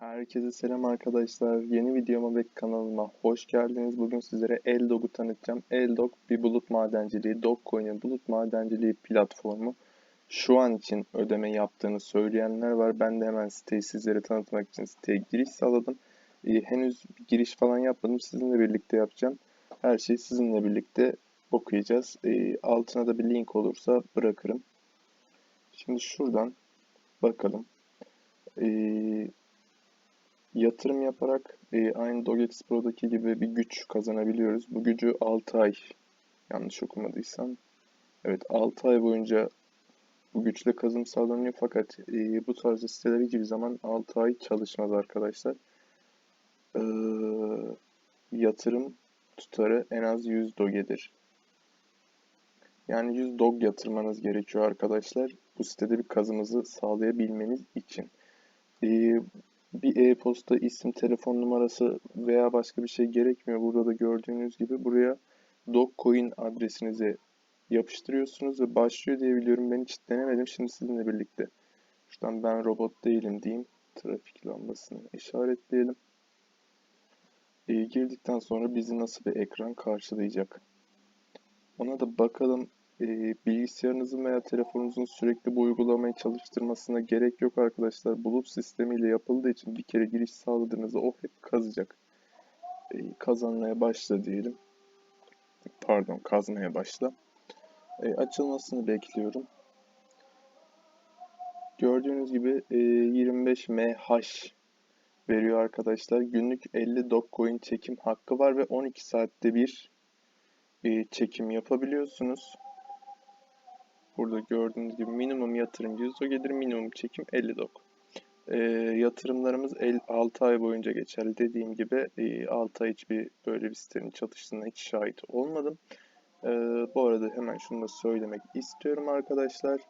Herkese selam arkadaşlar. Yeni videoma ve kanalıma hoş geldiniz. Bugün sizlere Eldog'u tanıtacağım. Eldog bir bulut madenciliği, Dogecoin'in bulut madenciliği platformu. Şu an için ödeme yaptığını söyleyenler var. Ben de hemen siteyi sizlere tanıtmak için siteye giriş sağladım. Ee, henüz giriş falan yapmadım. Sizinle birlikte yapacağım. Her şeyi sizinle birlikte okuyacağız. Ee, altına da bir link olursa bırakırım. Şimdi şuradan bakalım. Ee, yatırım yaparak e, aynı Dogex Pro'daki gibi bir güç kazanabiliyoruz. Bu gücü 6 ay yanlış okumadıysam. Evet 6 ay boyunca bu güçle kazım sağlanıyor fakat e, bu tarz siteler hiçbir zaman 6 ay çalışmaz arkadaşlar. E, yatırım tutarı en az 100 doge'dir. Yani 100 dog yatırmanız gerekiyor arkadaşlar. Bu sitede bir kazımızı sağlayabilmeniz için. E, bir e-posta, isim, telefon numarası veya başka bir şey gerekmiyor. Burada da gördüğünüz gibi buraya Dogecoin adresinizi yapıştırıyorsunuz ve başlıyor diye biliyorum. Ben hiç denemedim. Şimdi sizinle birlikte. Şuradan ben robot değilim diyeyim. Trafik lambasını işaretleyelim. E, girdikten sonra bizi nasıl bir ekran karşılayacak? Ona da bakalım e, bilgisayarınızın veya telefonunuzun sürekli bu uygulamayı çalıştırmasına gerek yok arkadaşlar. Bulut sistemiyle yapıldığı için bir kere giriş sağladığınızda o hep kazacak. E, kazanmaya başla diyelim. Pardon kazmaya başla. E, açılmasını bekliyorum. Gördüğünüz gibi e, 25 MH veriyor arkadaşlar. Günlük 50 Dogecoin çekim hakkı var ve 12 saatte bir e, çekim yapabiliyorsunuz. Burada gördüğünüz gibi minimum yatırım 100 gelir, minimum çekim 50 dok. E, yatırımlarımız 6 ay boyunca geçerli. Dediğim gibi e, 6 ay hiçbir böyle bir sitenin çalıştığına hiç şahit olmadım. E, bu arada hemen şunu da söylemek istiyorum arkadaşlar.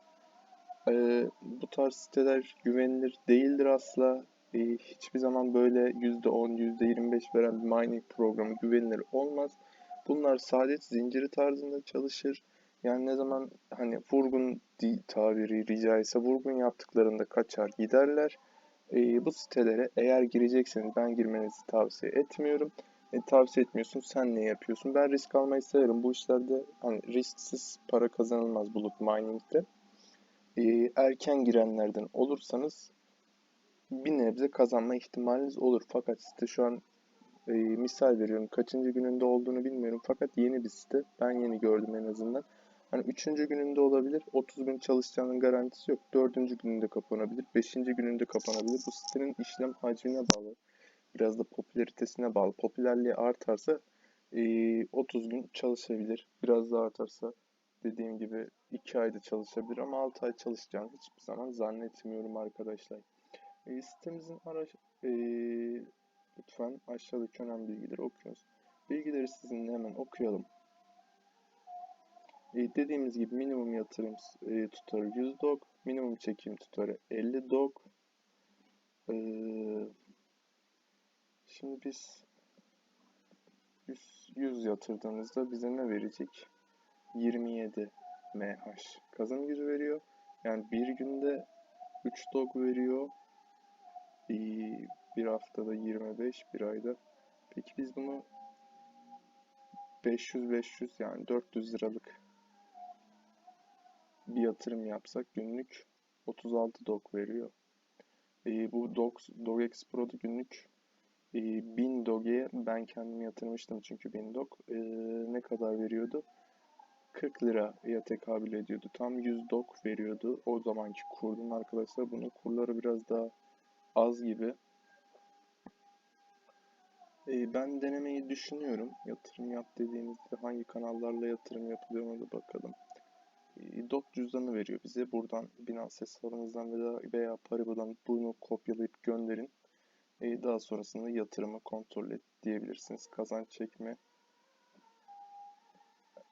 E, bu tarz siteler güvenilir değildir asla. E, hiçbir zaman böyle %10, %25 veren bir mining programı güvenilir olmaz. Bunlar saadet zinciri tarzında çalışır. Yani ne zaman hani vurgun tabiri rica ise vurgun yaptıklarında kaçar giderler. E, bu sitelere eğer girecekseniz ben girmenizi tavsiye etmiyorum. E, tavsiye etmiyorsun sen ne yapıyorsun? Ben risk almayı severim. Bu işlerde hani risksiz para kazanılmaz bulut mining'de. E, erken girenlerden olursanız bir nebze kazanma ihtimaliniz olur. Fakat site şu an e, misal veriyorum kaçıncı gününde olduğunu bilmiyorum fakat yeni bir site. Ben yeni gördüm en azından. Hani üçüncü gününde olabilir. 30 gün çalışacağının garantisi yok. Dördüncü gününde kapanabilir. Beşinci gününde kapanabilir. Bu sitenin işlem hacmine bağlı. Biraz da popülaritesine bağlı. Popülerliği artarsa e, 30 gün çalışabilir. Biraz da artarsa dediğim gibi 2 ayda çalışabilir ama 6 ay çalışacağını hiçbir zaman zannetmiyorum arkadaşlar. E, sitemizin araç e, lütfen aşağıdaki önemli bilgileri okuyunuz. Bilgileri sizinle hemen okuyalım. E, dediğimiz gibi minimum yatırım e, tutarı 100 dog, minimum çekim tutarı 50 dog. E, şimdi biz 100, 100 yatırdığımızda bize ne verecek? 27 MH kazanım gücü veriyor. Yani bir günde 3 dog veriyor. E, bir haftada 25, bir ayda. Peki biz bunu 500-500 yani 400 liralık bir yatırım yapsak günlük 36 dog veriyor. E, bu dog, DogX Pro'da günlük e, 1000 Dog'e ben kendim yatırmıştım çünkü 1000 Dog e, ne kadar veriyordu? 40 liraya tekabül ediyordu. Tam 100 dog veriyordu. O zamanki kurdum arkadaşlar. Bunun kurları biraz daha az gibi. E, ben denemeyi düşünüyorum. Yatırım yap dediğinizde hangi kanallarla yatırım yapılıyor ona da bakalım. E, DOC cüzdanı veriyor bize. Buradan Binance hesabınızdan veya, Paribu'dan bunu kopyalayıp gönderin. E, daha sonrasında yatırımı kontrol et diyebilirsiniz. Kazanç çekme.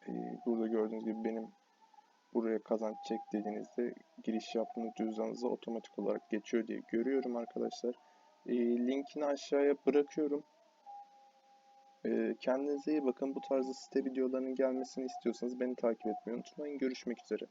E, burada gördüğünüz gibi benim buraya kazanç çek dediğinizde giriş yaptığınız cüzdanınıza otomatik olarak geçiyor diye görüyorum arkadaşlar. Linkini aşağıya bırakıyorum. E, kendinize iyi bakın. Bu tarzda site videolarının gelmesini istiyorsanız beni takip etmeyi unutmayın. Görüşmek üzere.